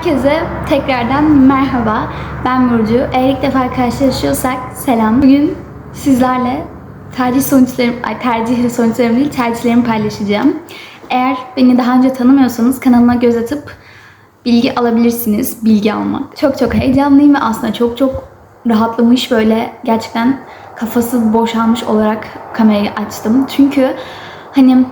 Herkese tekrardan merhaba. Ben Burcu. Eğer ilk defa karşılaşıyorsak selam. Bugün sizlerle tercih sonuçlarım, ay tercih sonuçlarım değil, tercihlerimi paylaşacağım. Eğer beni daha önce tanımıyorsanız kanalıma göz atıp bilgi alabilirsiniz. Bilgi almak. Çok çok heyecanlıyım ve aslında çok çok rahatlamış böyle gerçekten kafası boşalmış olarak kamerayı açtım. Çünkü hani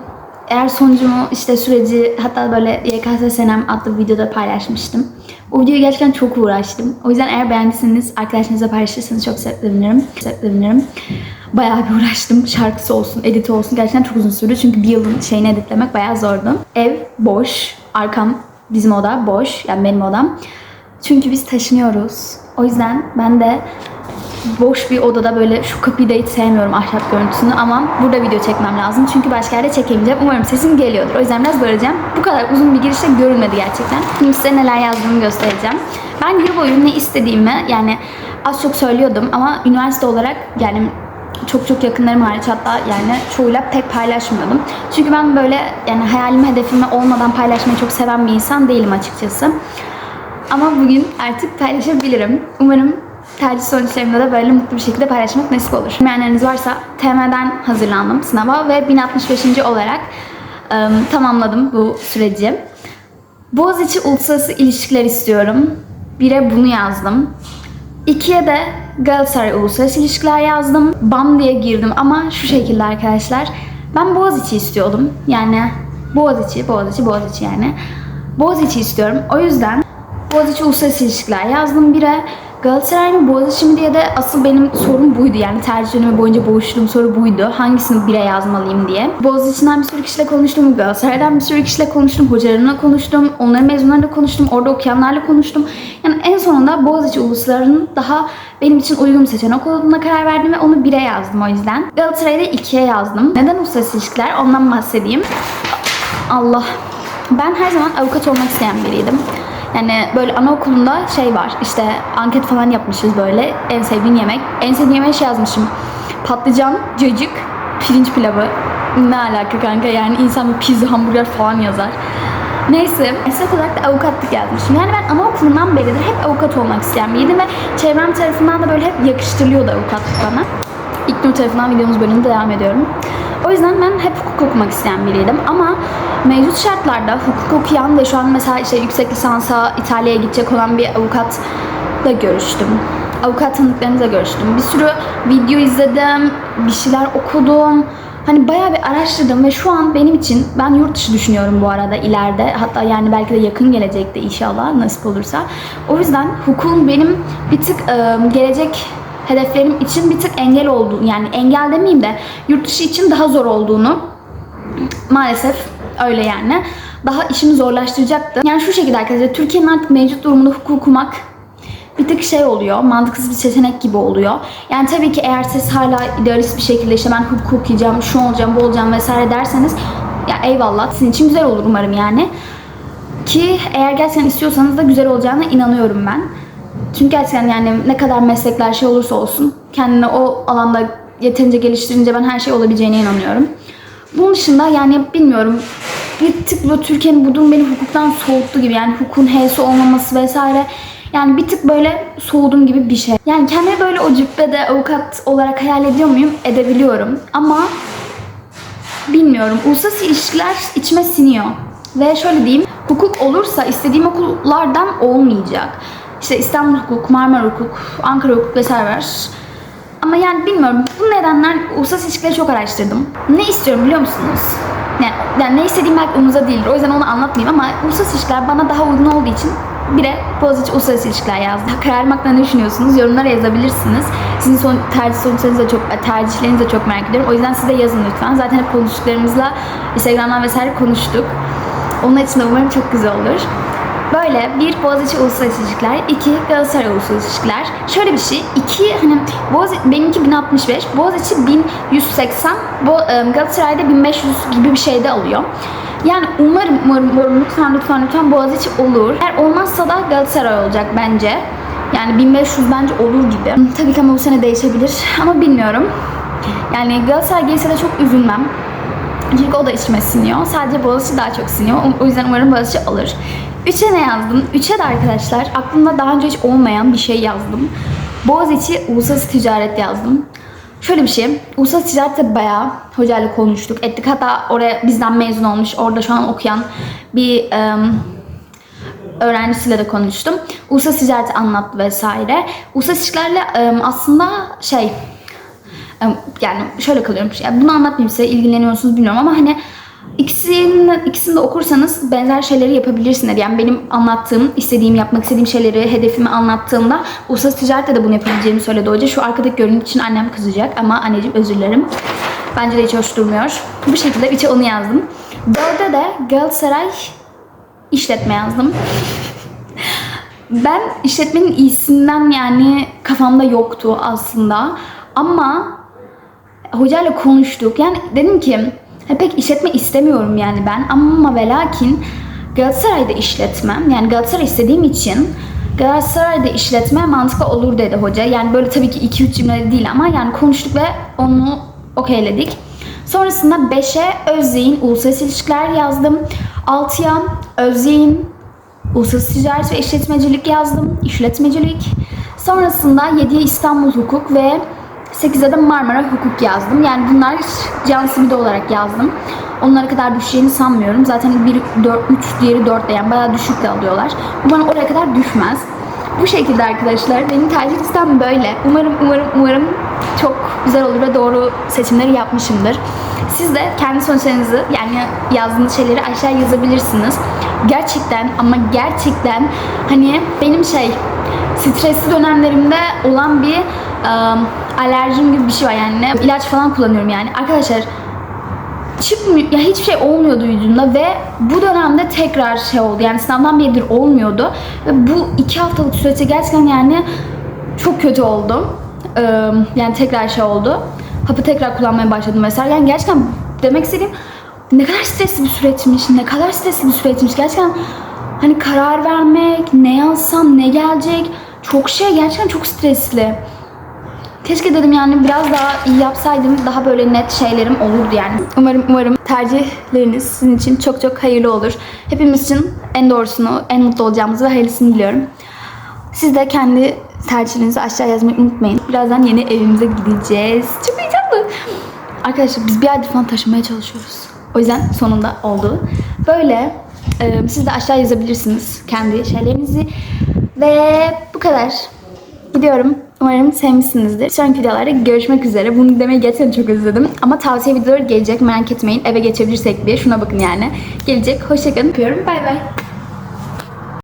eğer sonucumu işte süreci hatta böyle YKS senem adlı videoda paylaşmıştım. O videoyu gerçekten çok uğraştım. O yüzden eğer beğendiyseniz arkadaşlarınıza paylaşırsanız çok sevinirim. Sevinirim. Bayağı bir uğraştım. Şarkısı olsun, editi olsun. Gerçekten çok uzun sürdü. Çünkü bir yılın şeyini editlemek bayağı zordu. Ev boş. Arkam bizim oda boş. Yani benim odam. Çünkü biz taşınıyoruz. O yüzden ben de boş bir odada böyle şu kapıyı da hiç sevmiyorum ahşap görüntüsünü ama burada video çekmem lazım. Çünkü başka yerde çekemeyeceğim. Umarım sesim geliyordur. O yüzden biraz böleceğim. Bu kadar uzun bir girişte görünmedi gerçekten. Şimdi size neler yazdığımı göstereceğim. Ben yıl boyu ne istediğimi yani az çok söylüyordum ama üniversite olarak yani çok çok yakınlarım hariç hatta yani çoğuyla pek paylaşmıyordum. Çünkü ben böyle yani hayalimi hedefimi olmadan paylaşmayı çok seven bir insan değilim açıkçası. Ama bugün artık paylaşabilirim. Umarım tercih sonuçlarımda da böyle mutlu bir şekilde paylaşmak nasip olur. Bilmeyenleriniz varsa TM'den hazırlandım sınava ve 1065. olarak ıı, tamamladım bu süreci. Boğaziçi Uluslararası İlişkiler istiyorum. Bire bunu yazdım. İkiye de Galatasaray Uluslararası İlişkiler yazdım. BAM diye girdim ama şu şekilde arkadaşlar. Ben Boğaziçi istiyordum. Yani Boğaziçi, Boğaziçi, Boğaziçi yani. Boğaziçi istiyorum. O yüzden Boğaziçi Uluslararası İlişkiler yazdım bire. Galatasaray mı Boğaziçi mi diye de asıl benim sorum buydu. Yani tercih dönemi boyunca boğuştuğum soru buydu. Hangisini bire yazmalıyım diye. Boğaziçi'nden bir sürü kişiyle konuştum. Galatasaray'dan bir sürü kişiyle konuştum. Hocalarımla konuştum. Onların mezunlarıyla konuştum. Orada okuyanlarla konuştum. Yani en sonunda Boğaziçi Uluslararı'nın daha benim için uygun seçenek olduğuna karar verdim ve onu bire yazdım o yüzden. Galatasaray'da ikiye yazdım. Neden uluslararası ilişkiler? Ondan bahsedeyim. Allah. Ben her zaman avukat olmak isteyen biriydim. Yani böyle anaokulunda şey var işte anket falan yapmışız böyle en sevdiğin yemek. En sevdiğim yemeğe şey yazmışım. Patlıcan, cacık, pirinç pilavı. Ne alaka kanka yani insan bir pizza, hamburger falan yazar. Neyse, meslek olarak da avukatlık yazmışım. Yani ben anaokulundan beridir hep avukat olmak isteyen biriydim ve çevrem tarafından da böyle hep yakıştırılıyordu avukatlık bana. İlknur tarafından videomuz bölümünde devam ediyorum. O yüzden ben hep hukuk okumak isteyen biriydim ama mevcut şartlarda hukuk okuyan ve şu an mesela işte yüksek lisansa İtalya'ya gidecek olan bir avukatla görüştüm. Avukat tanıdıklarımızla görüştüm. Bir sürü video izledim, bir şeyler okudum. Hani bayağı bir araştırdım ve şu an benim için ben yurt dışı düşünüyorum bu arada ileride. Hatta yani belki de yakın gelecekte inşallah nasip olursa. O yüzden hukukun benim bir tık gelecek hedeflerim için bir tık engel olduğunu yani engel demeyeyim de yurt dışı için daha zor olduğunu maalesef öyle yani daha işimi zorlaştıracaktı. Yani şu şekilde arkadaşlar Türkiye'nin artık mevcut durumunda hukuk okumak bir tık şey oluyor, mantıksız bir seçenek gibi oluyor. Yani tabii ki eğer siz hala idealist bir şekilde işte ben hukuk okuyacağım, şu olacağım, bu olacağım vesaire derseniz ya eyvallah sizin için güzel olur umarım yani. Ki eğer gerçekten istiyorsanız da güzel olacağına inanıyorum ben. Çünkü gerçekten yani ne kadar meslekler şey olursa olsun kendini o alanda yeterince geliştirince ben her şey olabileceğine inanıyorum. Bunun dışında yani bilmiyorum bir tık bu Türkiye'nin bu durum beni hukuktan soğuttu gibi yani hukukun H'si olmaması vesaire yani bir tık böyle soğudum gibi bir şey. Yani kendimi böyle o cübbede avukat olarak hayal ediyor muyum? Edebiliyorum ama bilmiyorum. Uluslararası ilişkiler içime siniyor. Ve şöyle diyeyim, hukuk olursa istediğim okullardan olmayacak. İşte İstanbul Hukuk, Marmara Hukuk, Ankara Hukuk vesaire var. Ama yani bilmiyorum. Bu nedenler uluslararası ilişkileri çok araştırdım. Ne istiyorum biliyor musunuz? Yani, yani ne istediğim belki umurumda değildir. O yüzden onu anlatmayayım ama uluslararası ilişkiler bana daha uygun olduğu için bire Boğaziçi Uluslararası İlişkiler yazdım. Karar hakkında ne düşünüyorsunuz? Yorumlara yazabilirsiniz. Sizin son, tercih sonuçlarınızı çok, tercihlerinizi de çok merak ediyorum. O yüzden siz de yazın lütfen. Zaten hep konuştuklarımızla Instagram'dan vesaire konuştuk. Onun için de umarım çok güzel olur. Böyle bir Boğaziçi Uluslararası İlişkiler, iki Galatasaray Uluslararası İlişkiler. Şöyle bir şey, iki hani Boğaziçi, benimki 1065, Boğaziçi 1180, Bo, Galatasaray'da 1500 gibi bir şeyde alıyor. Yani umarım, umarım, umarım lütfen lütfen lütfen Boğaziçi olur. Eğer olmazsa da Galatasaray olacak bence. Yani 1500 bence olur gibi. Tabii ki ama bu sene değişebilir ama bilmiyorum. Yani Galatasaray gelirse de çok üzülmem. Çünkü o da içime siniyor. Sadece Boğaziçi daha çok siniyor. O yüzden umarım Boğaziçi alır. 3'e ne yazdım? 3'e de arkadaşlar aklımda daha önce hiç olmayan bir şey yazdım. Boğaziçi Uluslararası Ticaret yazdım. Şöyle bir şey, Uluslararası Ticaret'te bayağı hocayla konuştuk, ettik. Hatta oraya bizden mezun olmuş, orada şu an okuyan bir em, öğrencisiyle de konuştum. Uluslararası ticareti anlattı vesaire. Uluslararası ilişkilerle em, aslında şey em, yani şöyle kalıyorum. Yani bunu anlatmayayım size ilgileniyor musunuz bilmiyorum ama hani ikisini, ikisini de okursanız benzer şeyleri yapabilirsiniz. Yani benim anlattığım, istediğim, yapmak istediğim şeyleri, hedefimi anlattığımda uluslararası ticarette de bunu yapabileceğimi söyledi hoca. Şu arkadaki görüntü için annem kızacak ama anneciğim özür dilerim. Bence de hiç hoş durmuyor. Bu şekilde üçe onu yazdım. Dörde de Galatasaray işletme yazdım. Ben işletmenin iyisinden yani kafamda yoktu aslında. Ama hocayla konuştuk. Yani dedim ki "Ha, pek işletme istemiyorum yani ben ama ve lakin Galatasaray'da işletmem. Yani Galatasaray istediğim için Galatasaray'da işletme mantıklı olur dedi hoca. Yani böyle tabii ki 2-3 cümle değil ama yani konuştuk ve onu okeyledik. Sonrasında 5'e Özyeğin Uluslararası İlişkiler yazdım. 6'ya Özyeğin Uluslararası Ticaret ve İşletmecilik yazdım. İşletmecilik. Sonrasında 7'ye İstanbul Hukuk ve 8'e de Marmara Hukuk yazdım. Yani bunlar can simidi olarak yazdım. Onlara kadar düşeceğini sanmıyorum. Zaten biri 4, 3, diğeri 4 de yani bayağı düşük de alıyorlar. Umarım oraya kadar düşmez. Bu şekilde arkadaşlar benim tercih listem böyle. Umarım umarım umarım çok güzel olur ve doğru seçimleri yapmışımdır. Siz de kendi sonuçlarınızı yani yazdığınız şeyleri aşağı yazabilirsiniz. Gerçekten ama gerçekten hani benim şey stresli dönemlerimde olan bir ıı, alerjim gibi bir şey var yani. Ne- ilaç falan kullanıyorum yani. Arkadaşlar çıkmıyor ya hiçbir şey olmuyordu vücudumda ve bu dönemde tekrar şey oldu. Yani sınavdan beridir olmuyordu. Ve bu iki haftalık süreçte gerçekten yani çok kötü oldu Ee, yani tekrar şey oldu. Hapı tekrar kullanmaya başladım mesela yani gerçekten demek istediğim ne kadar stresli bir süreçmiş ne kadar stresli bir süreçmiş. Gerçekten hani karar vermek ne yazsam ne gelecek çok şey gerçekten çok stresli Keşke dedim yani biraz daha iyi yapsaydım daha böyle net şeylerim olurdu yani. Umarım umarım tercihleriniz sizin için çok çok hayırlı olur. Hepimiz için en doğrusunu, en mutlu olacağımızı ve hayırlısını diliyorum. Siz de kendi tercihlerinizi aşağı yazmayı unutmayın. Birazdan yeni evimize gideceğiz. Çok heyecanlı. Arkadaşlar biz bir aydır falan taşımaya çalışıyoruz. O yüzden sonunda oldu. Böyle e, siz de aşağı yazabilirsiniz kendi şeylerinizi. Ve bu kadar. Gidiyorum. Umarım sevmişsinizdir. Sonraki videolarda görüşmek üzere. Bunu demeyi gerçekten çok özledim. Ama tavsiye videoları gelecek. Merak etmeyin. Eve geçebilirsek diye. Şuna bakın yani. Gelecek. Hoşçakalın. Öpüyorum. Bay bay.